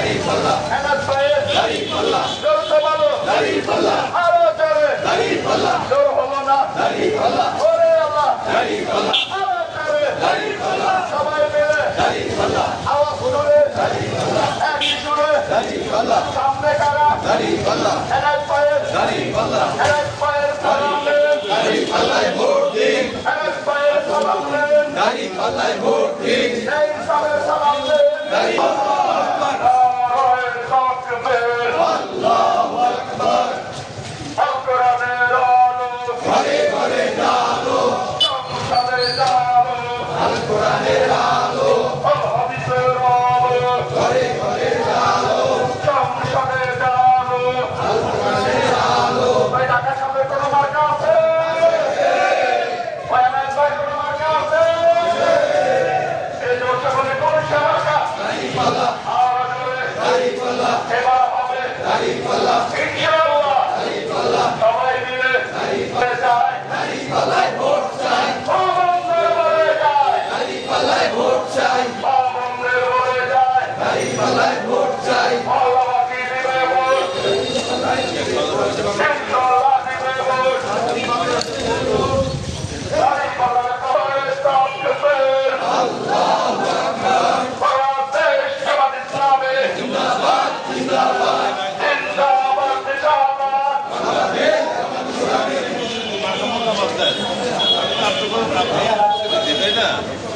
পাশে এনআই পায়ের চলতে বলো আরও চলে জোর হলো না। ওরে আল্লাহ। আরও চলে সবাই মিলে যাব না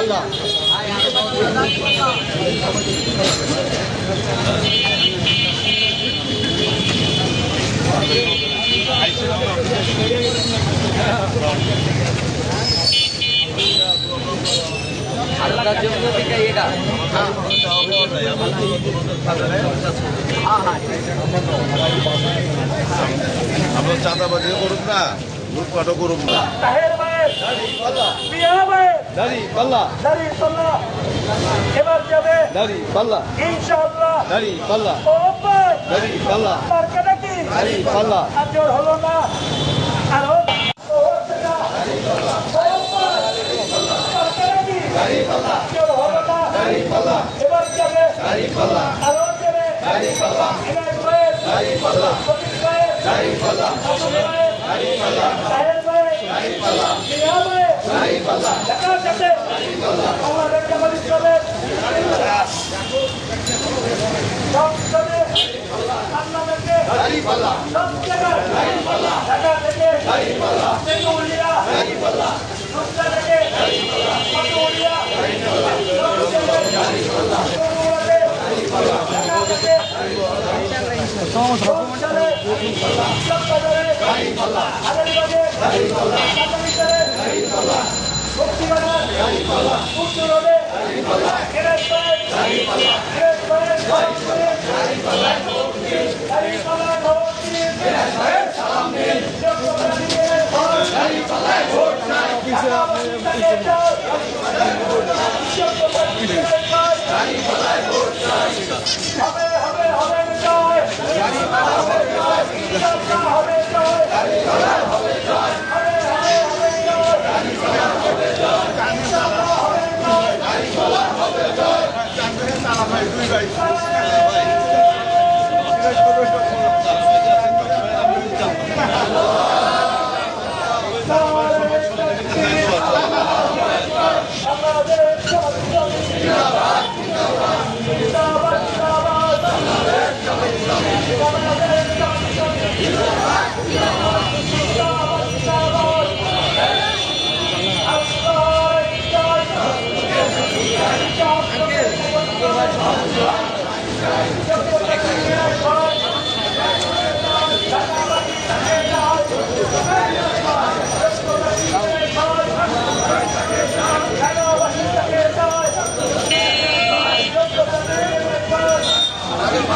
জিন্দাবাদ জিন্দাবাদ আমরা চাঁদাবাজি করুন না লুটপাটও করুন না। দাড়ি পাল্লা দাড়ি সাল্লাহ এবার যাবে দাড়ি পাল্লা ইনশাআল্লাহ দাড়ি পাল্লা ও ভাই দাড়ি পাল্লা মার্কাটা কি দাড়ি পাল্লা আর জোর হলো না আর ও মার্কাটা কি? জোর হলো না। এবার যাবে আর ও যাবে ভাইয়ের, মিয়া ভাইয়ের, ঢাকার সাথে আমাদের জামাত ইসলামের সংসদে আল্লাহ থেকে সব জায়গায় ঢাকা